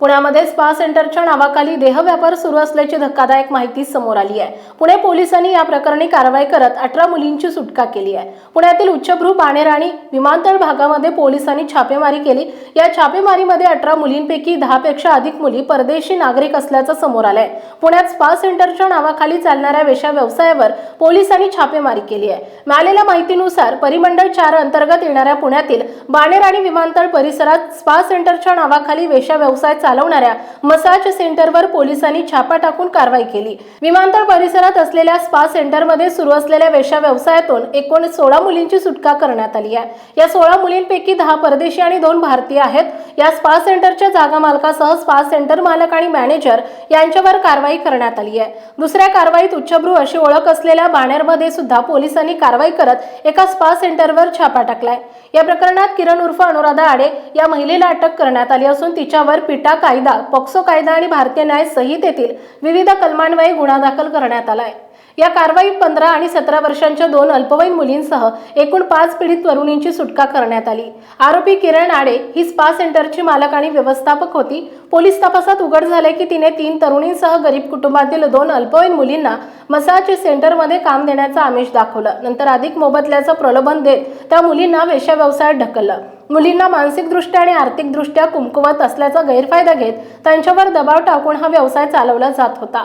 पुण्यामध्ये स्पा सेंटरच्या नावाखाली देहव्यापार सुरू असल्याची धक्कादायक माहिती समोर आली आहे. पुणे पोलिसांनी या प्रकरणी कारवाई करत अठरा मुलींची सुटका केली आहे. पुण्यातील उच्चभ्रू बाणेराणी आणि विमानतळ भागामध्ये पोलिसांनी छापेमारी केली. या छापेमारीमध्ये अठरा मुलींपैकी दहापेक्षा अधिक मुली परदेशी नागरिक असल्याचं समोर आलंय. पुण्यात स्पा सेंटरच्या नावाखाली चालणाऱ्या वेशा व्यवसायावर पोलिसांनी छापेमारी केली आहे. मिळालेल्या माहितीनुसार परिमंडळ चार अंतर्गत येणाऱ्या पुण्यातील बाणेर आणि विमानतळ परिसरात स्पा सेंटरच्या नावाखाली वेशा व्यवसाय चालवणाऱ्या मसाज सेंटरवर पोलिसांनी छापा टाकून कारवाई केली. विमानतळ परिसरात असलेल्या स्पा सेंटरमध्ये सुरू असलेल्या वेशा व्यवसायातून एकूण सोळा मुलींची सुटका करण्यात आली आहे. या सोळा मुलींपैकी दहा परदेशी आणि दोन भारतीय आहेत. या स्पा सेंटरच्या जागा मालकासह स्पा सेंटर मालक आणि मॅनेजर यांच्यावर कारवाई करण्यात आली आहे. दुसऱ्या कारवाईत उच्चभ्रू अशी ओळख असलेल्या बाणेरमध्ये सुद्धा पोलिसांनी कारवाई करत एका स्पा सेंटरवर छापा टाकलाय. या प्रकरणात किरण उर्फ अनुराधा आडे या महिलेला अटक करण्यात आली असून तिच्यावर पिटा कायदा पॉक्सो कायदा आणि भारतीय न्याय संहितेतील विविध कलमान्वये गुन्हा दाखल करण्यात आलाय. या कारवाईत पंधरा आणि सतरा वर्षांच्या दोन अल्पवयीन मुलींसह एकूण पाच पीडित तरुणींची सुटका करण्यात आली. आरोपी किरण आडे ही स्पा सेंटरची मालक आणि व्यवस्थापक होती. पोलीस तपासात उघड झाले की तिने तीन तरुणींसह गरीब कुटुंबातील दोन अल्पवयीन मुलींना मसाज सेंटरमध्ये काम देण्याचं आमिष दाखवलं. नंतर अधिक मोबदल्याचं प्रलोभन देत त्या मुलींना वेश्या व्यवसायात ढकललं. मुलींना मानसिकदृष्ट्या आणि आर्थिकदृष्ट्या कुमकुवत असल्याचा गैरफायदा घेत त्यांच्यावर दबाव टाकून हा व्यवसाय चालवला जात होता.